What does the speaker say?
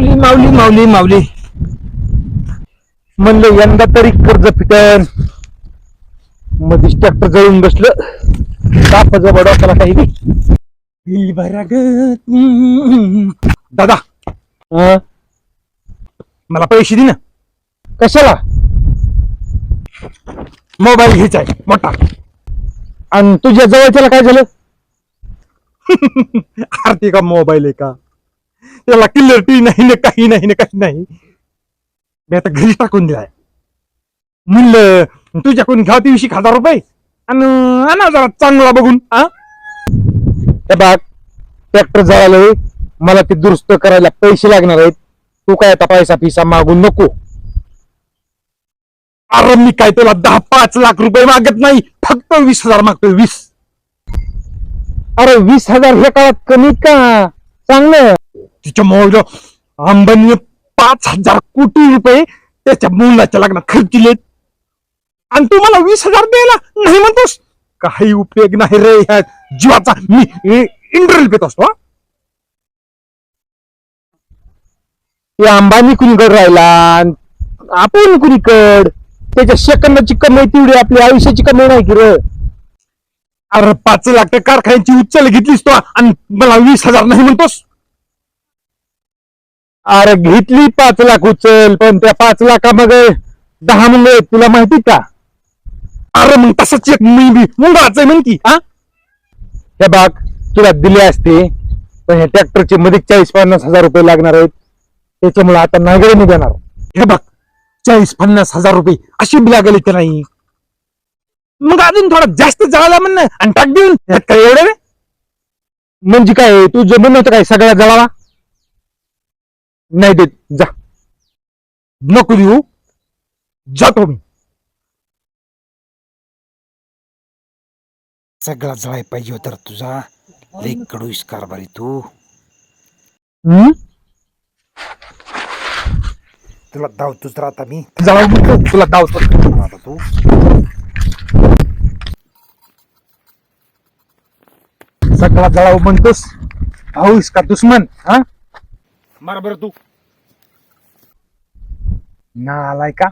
माऊली माऊली माऊली माऊली. म्हणलं यंदा तरी कर्ज पिटन मधीच ट्रॅक्टर जळून बसलं. बापाचा बडा त्याला काही नाही. दादा. मला पैसे दे ना. कशाला? मोबाईल घ्यायचा आहे मोठा. आणि तुझ्या जवळच्याला काय झालं? आरती का मोबाईल आहे का? त्याला क्लिअरिटी नाही ना काही नाही ना काही नाही. मी आता घरी टाकून दिलाय. म्हणलं तुझ्याकडून घ्याव ती वीस हजार रुपये आणि आणा जरा चांगला बघून हा हे बघ ट्रॅक्टर जळालंय मला ते दुरुस्त करायला पैसे लागणार आहेत. तू काय आता पैसा पिसा मागून नको. अरे मी काय तुला दहा पाच लाख रुपये मागत नाही फक्त वीस हजार मागतोय वीस. अरे वीस हजार हे काळात कमी का? चांगलं. तिच्या मोबाईल अंबानी पाच हजार कोटी रुपये त्याच्या मुलाच्या लग्नात खर्चिलेत आणि तू मला वीस हजार द्यायला नाही म्हणतोस? काही उपयोग नाही रे ह्या जीवाचा. मी इंटरव्ह्यू पेत असतो हा. अंबानी कुणीकड राहिला? आपण कुणीकड? त्याच्या सेकंदाची कमाई तेवढी आपली आयुष्याची कमाई नाही की रे. अरे पाच लाख त्या कारखान्याची उचल घेतलीस तो आणि मला वीस हजार नाही म्हणतोस? अरे घेतली पाच लाख उचल पण त्या पाच लाखामध्ये दहा मुलं आहेत तुला माहिती का? अरे मग तसंच एक मी बी मुंगाच म्हण की हा? हे बाग तुला दिले असते पण ह्या ट्रॅक्टरचे मध्ये चाळीस पन्नास हजार रुपये लागणार आहेत. त्याच्यामुळे आता नागरे मी देणार. हे बघ चाळीस पन्नास हजार रुपये अशी बी लागेल इथे नाही. मग अजून थोडा जास्त जळाला म्हण आणि टाक देऊन ह्यात काय एवढं म्हणजे काय तुझं म्हणणं होतं काय सगळ्या जळाला? नाही देत. जा. नको देऊ. जातो मी. सगळा जळाय पाहिजे होता रे तुझा. लई कडूस कारभारी तू. हम्म? तुला धावतोच तर आता मी. जळाव म्हणतो तुला दावतो आता तू. सगळा जळाव म्हणतोस. भाऊस का दुश्मन हा? मार बरं तू. ना आलाय का?